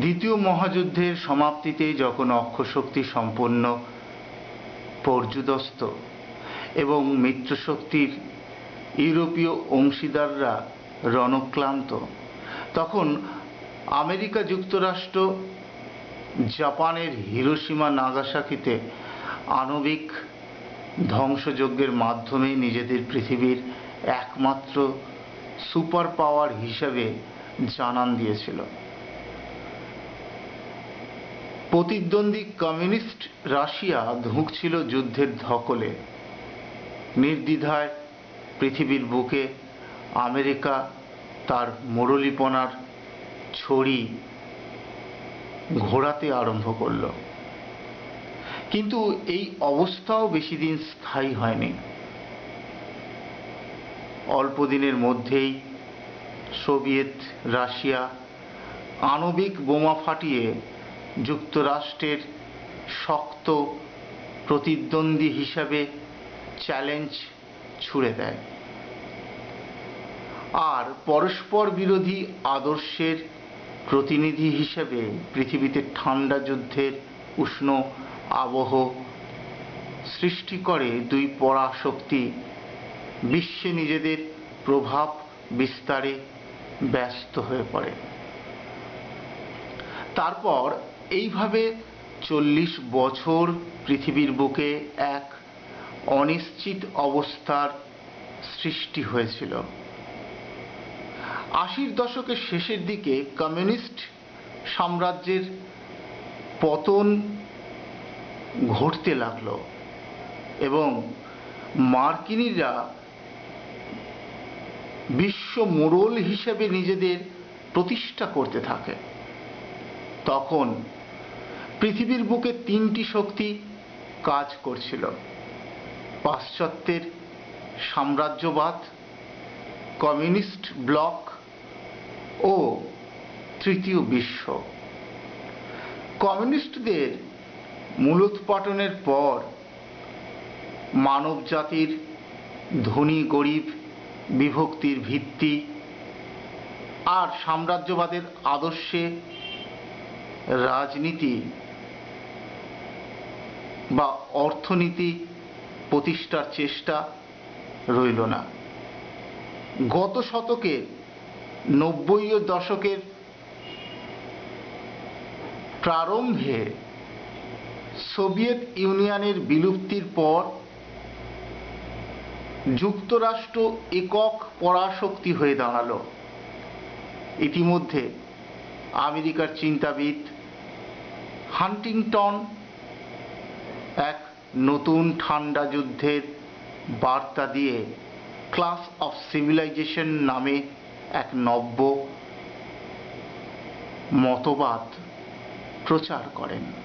দ্বিতীয় মহাযুদ্ধের সমাপ্তিতে যখন অক্ষশক্তি সম্পন্ন, পর্যুদস্ত এবং মিত্রশক্তির ইউরোপীয় অংশীদাররা রণক্লান্ত, তখন আমেরিকা যুক্তরাষ্ট্র, জাপানের হিরোশিমা নাগাসাকিতে আণবিক ধ্বংসযজ্ঞের মাধ্যমে নিজেদের পৃথিবীর একমাত্র সুপার পাওয়ার হিসাবে জানান দিয়েছিল। প্রতিদ্বন্দ্বী কমিউনিস্ট রাশিয়া ধুঁকছিল যুদ্ধের ধকলে। নির্দ্বিধায় পৃথিবীর বুকে আমেরিকা তার মুরলীপনার ছড়ি ঘোরাতে আরম্ভ করল। কিন্তু এই অবস্থাও বেশি দিন স্থায়ী হয়নি। অল্প দিনের মধ্যেই সোভিয়েত রাশিয়া আণবিক বোমা ফাটিয়ে যুক্তরাষ্ট্রের শক্ত প্রতিদ্বন্দ্বী হিসাবে চ্যালেঞ্জ ছুড়ে দেয়। আর পরস্পর বিরোধী আদর্শের প্রতিনিধি হিসেবে পৃথিবীতে ঠান্ডা যুদ্ধের উষ্ণ আবহ সৃষ্টি করে দুই পরাশক্তি বিশ্বে নিজেদের প্রভাব বিস্তারে ব্যস্ত হয়ে পড়ে। তারপর এইভাবে চল্লিশ বছর পৃথিবীর বুকে এক অনিশ্চিত অবস্থার সৃষ্টি হয়েছিল। আশির দশকের শেষের দিকে কমিউনিস্ট সাম্রাজ্যের পতন ঘটতে লাগল এবং মার্কিনিরা বিশ্ব মোড়ল হিসেবে নিজেদের প্রতিষ্ঠা করতে থাকে। তখন পৃথিবীর বুকে তিনটি শক্তি কাজ করছিল। পাশ্চাত্যের সাম্রাজ্যবাদ, কমিউনিস্ট ব্লক ও তৃতীয় বিশ্ব। কমিউনিস্টদের মূলোৎপাটনের পর মানব জাতির ধনী গরিব বিভক্তির ভিত্তি আর সাম্রাজ্যবাদের আদর্শে রাজনীতি বা অর্থনীতি প্রতিষ্ঠার চেষ্টা রইল না। গত শতকের নব্বই দশকের প্রারম্ভে সোভিয়েত ইউনিয়নের বিলুপ্তির পর যুক্তরাষ্ট্র একক পরাশক্তি হয়ে দাঁড়াল। ইতিমধ্যে আমেরিকার চিন্তাবিদ হান্টিংটন এক নতুন ঠান্ডা যুদ্ধের বার্তা দিয়ে ক্লাস অফ সিভিলাইজেশন নামে এক নব্য মতবাদ প্রচার করেন।